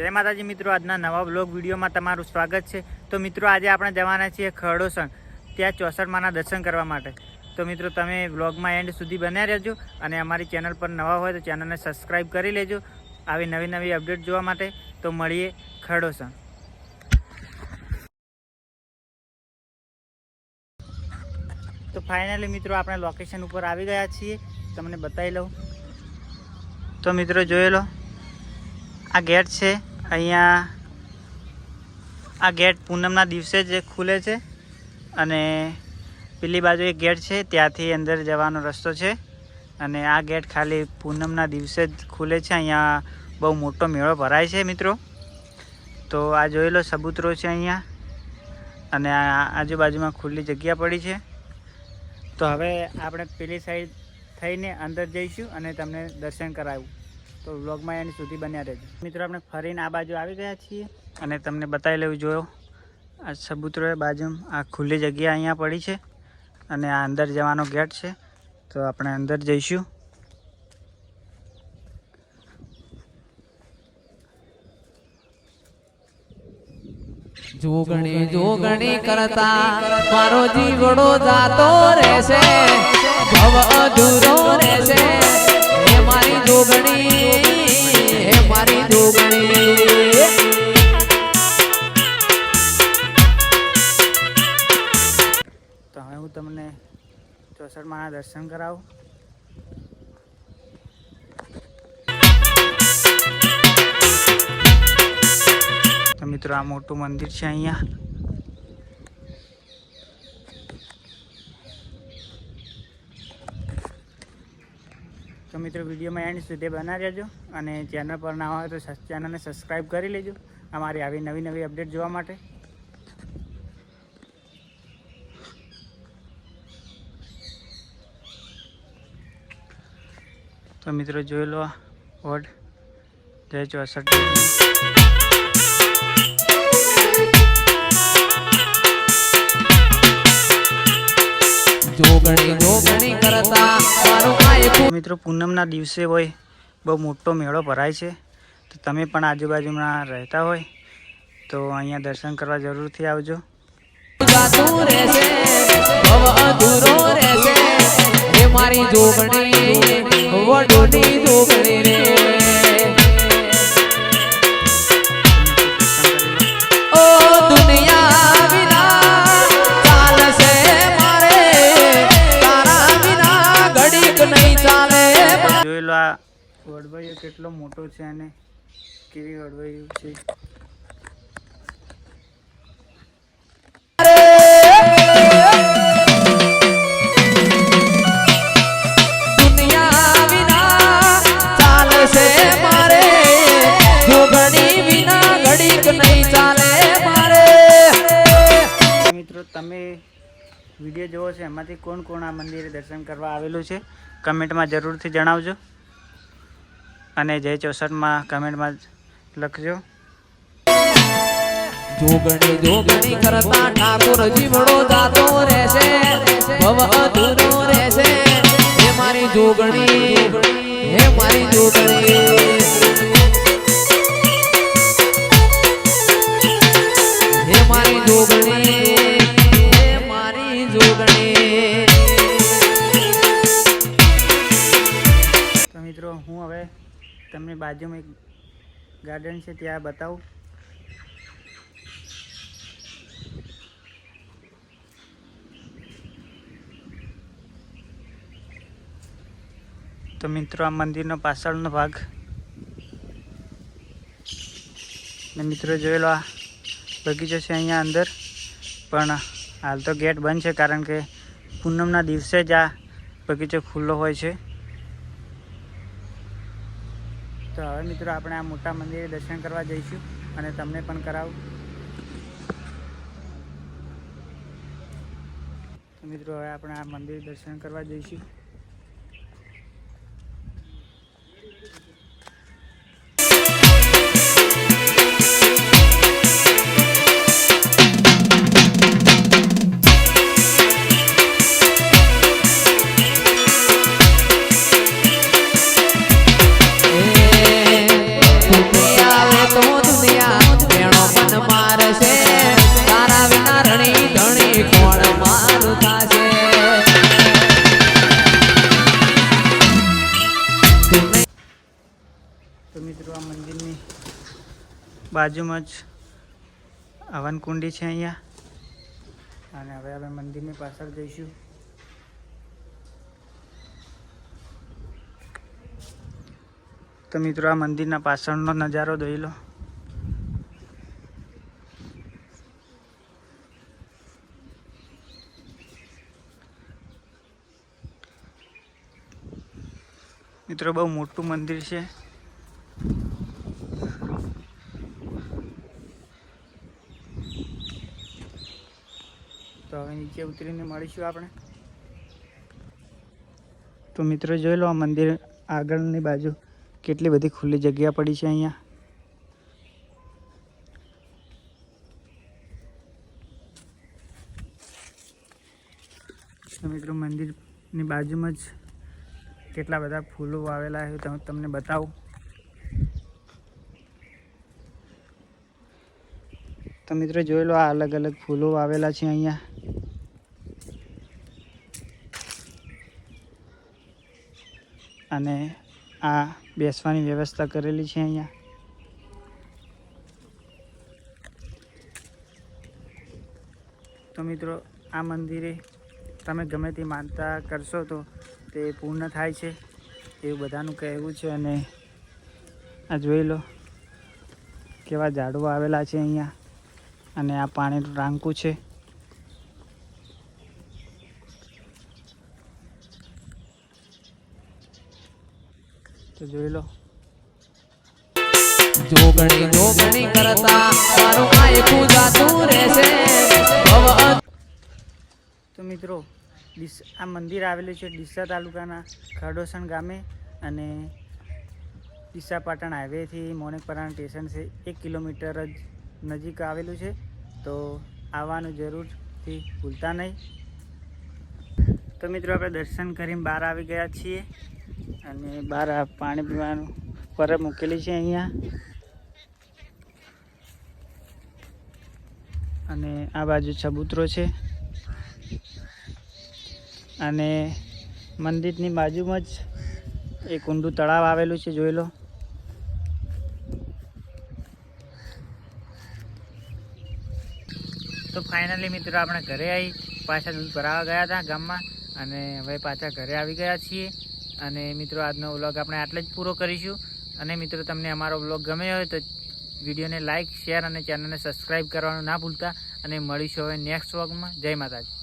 જય માતાજી મિત્રો, આજના નવા બ્લોગ વિડીયોમાં તમારું સ્વાગત છે. તો મિત્રો, આજે આપણે જવાના છીએ ખરડોસણ, ત્યાં ચોસઠમાના દર્શન કરવા માટે. તો મિત્રો, તમે બ્લોગમાં એન્ડ સુધી બન્યા રહેજો અને અમારી ચેનલ પર નવા હોય તો ચેનલને સબસ્ક્રાઈબ કરી લેજો. આવી નવી નવી અપડેટ જોવા માટે તો મળીએ ખરડોસણ. તો ફાઇનલી મિત્રો, આપણે લોકેશન ઉપર આવી ગયા છીએ. તમને બતાવી લઉં. તો મિત્રો, જોઈ લો. આ ગેટ છે. અહીંયા આ ગેટ પૂનમના દિવસે જ ખુલે છે અને પેલી બાજુ એક ગેટ છે, ત્યાંથી અંદર જવાનો રસ્તો છે અને આ ગેટ ખાલી પૂનમના દિવસે જ ખુલે છે. અહીંયા બહુ મોટો મેળો ભરાય છે મિત્રો. તો આ જોઈ લો સબૂતરો છે અહીંયા અને આજુબાજુમાં ખુલ્લી જગ્યા પડી છે. તો હવે આપણે પેલી સાઈડ થઈને અંદર જઈશું અને તમને દર્શન કરાવું. તો વ્લોગમાં એની સુધી બન્યા રહેજો. મિત્રો, આપણે ફરીને આ બાજુ આવી ગયા છીએ અને તમને બતાવી લેવું જોયો, આ સબૂતરો બાજુ આ ખુલ્લી જગ્યા અહીંયા પડી છે અને આ અંદર જવાનો ગેટ છે. તો આપણે અંદર જઈશું. જોગણી જોગણી કરતા મારો જીવડો જાતો રહેશે. ભવ અધૂરો રહેશે. મારી જોગણી. ચોસઠમાના દર્શન કરાવો. તો મિત્રો, આ મોટું મંદિર છે અહીંયા. તો મિત્રો, વિડીયોમાં એન્ડ સુધી બના રહેજો અને ચેનલ પર ના હોય તો ચેનલને સબસ્ક્રાઈબ કરી લેજો અમારી આવી નવી નવી અપડેટ જોવા માટે. તો મિત્રો જોઈ લો વોર્ડ. જય ચોસઠ. મિત્રો પૂનમના દિવસે હોય બહુ મોટો મેળો ભરાય છે. તો તમે પણ આજુબાજુમાં રહેતા હોય તો અહીંયા દર્શન કરવા જરૂરથી આવજો. મારી જોગણી ઓ દુનિયા ચાલે. જોઈ લો કેટલો મોટો છે અને કેવી વડવાઈઓ છે. મિત્રો, તમે વીડિયો જોવો છે, એમાંથી કોણ કોણ આ મંદિરે દર્શન કરવા આવેલું છે, કમેન્ટમાં જરૂરથી જણાવજો. અને જય ચોસઠમાં કમેન્ટમાં લખજો. જોગણી જોગણી કરતા ઠાકોર જીવડો જાતો રહેશે, ભવ અધૂરો રહેશે. હે મારી જોગણી, હે મારી જોગણી. હે મારી જોગણી. તમને બાજુમાં એક ગાર્ડન છે, ત્યાં બતાવું. તો મિત્રો, આ મંદિરનો પાછળનો ભાગ. ને મિત્રો, જોયેલો આ બગીચો છે અહીંયા અંદર. પણ હાલ તો ગેટ બંધ છે, કારણ કે પૂનમના દિવસે જ આ બગીચો ખુલ્લો હોય છે. તો હવે મિત્રો આપણે આ મોટા મંદિરે દર્શન કરવા જઈશું અને તમને પણ કરાવું. મિત્રો હવે આપણે આ મંદિર દર્શન કરવા જઈશું. બાજુમાં જ હવનકુંડી છે અહીંયા. અને હવે આપણે મંદિરની પાછળ જઈશું. તો મિત્રો, આ મંદિરના પાછળનો નજારો જોઈ લો. મિત્રો, બહુ મોટું મંદિર છે. નીચે ઉતરીને મળીશું આપણે. તો મિત્રો જોઈ લો આ મંદિર આગળની બાજુ કેટલી બધી ખુલ્લી જગ્યા પડી છે અહીંયા. તો મિત્રો મંદિરની બાજુમાં જ કેટલા બધા ફૂલો વાવેલા છે તમને બતાવું. તો મિત્રો જોઈ લો આ અલગ અલગ ફૂલો વાવેલા છે અહીંયા. અને આ બેસવાની વ્યવસ્થા કરેલી છે અહીંયા. તો મિત્રો, આ મંદિરે તમે ગમે તે માનતા કરશો તો તે પૂર્ણ થાય છે, એવું બધાનું કહેવું છે અને આ જોઈ લો કેવા ઝાડવા આવેલા છે અહીંયા. અને આ પાણીનું ટાંકું છે. તો જોઈ લો. જોગણી જોગણી કરતા તારું આયખું જાતું રહેશે. તો મિત્રો આ મંદિર આવેલું છે ડીસા તાલુકાના ખરડોસણ ગામે અને ડીસા પાટણ હાઈવેથી મોનેકપરાણ સ્ટેશન છે. એક કિલોમીટર જ નજીક આવેલું છે. તો આવવાનું જરૂરથી ભૂલતા નહીં. તો મિત્રો આપણે દર્શન કરીને બહાર આવી ગયા છીએ. અને બહાર પાણી પીવાનું પર મૂકેલી છે અહીંયા. અને આ બાજુ ચબૂતરો છે. અને મંદિરની બાજુમાં જ એક ઊંડું તળાવ આવેલું છે, જોઈ લો. તો ફાઇનલી મિત્રો આપણે ઘરે આવી પાછા દૂધ ભરાવા ગયા હતા ગામમાં અને હવે પાછા ઘરે આવી ગયા છીએ. અને મિત્રો, આજનો વ્લોગ આપણે આટલે જ પૂરો કરીશું. અને મિત્રો, તમને અમારો વ્લોગ ગમ્યો હોય તો વિડીયોને લાઇક શેર અને ચેનલને સબસ્ક્રાઈબ કરવાનું ના ભૂલતા. અને મળીશું હવે નેક્સ્ટ વ્લોગમાં. જય માતાજી.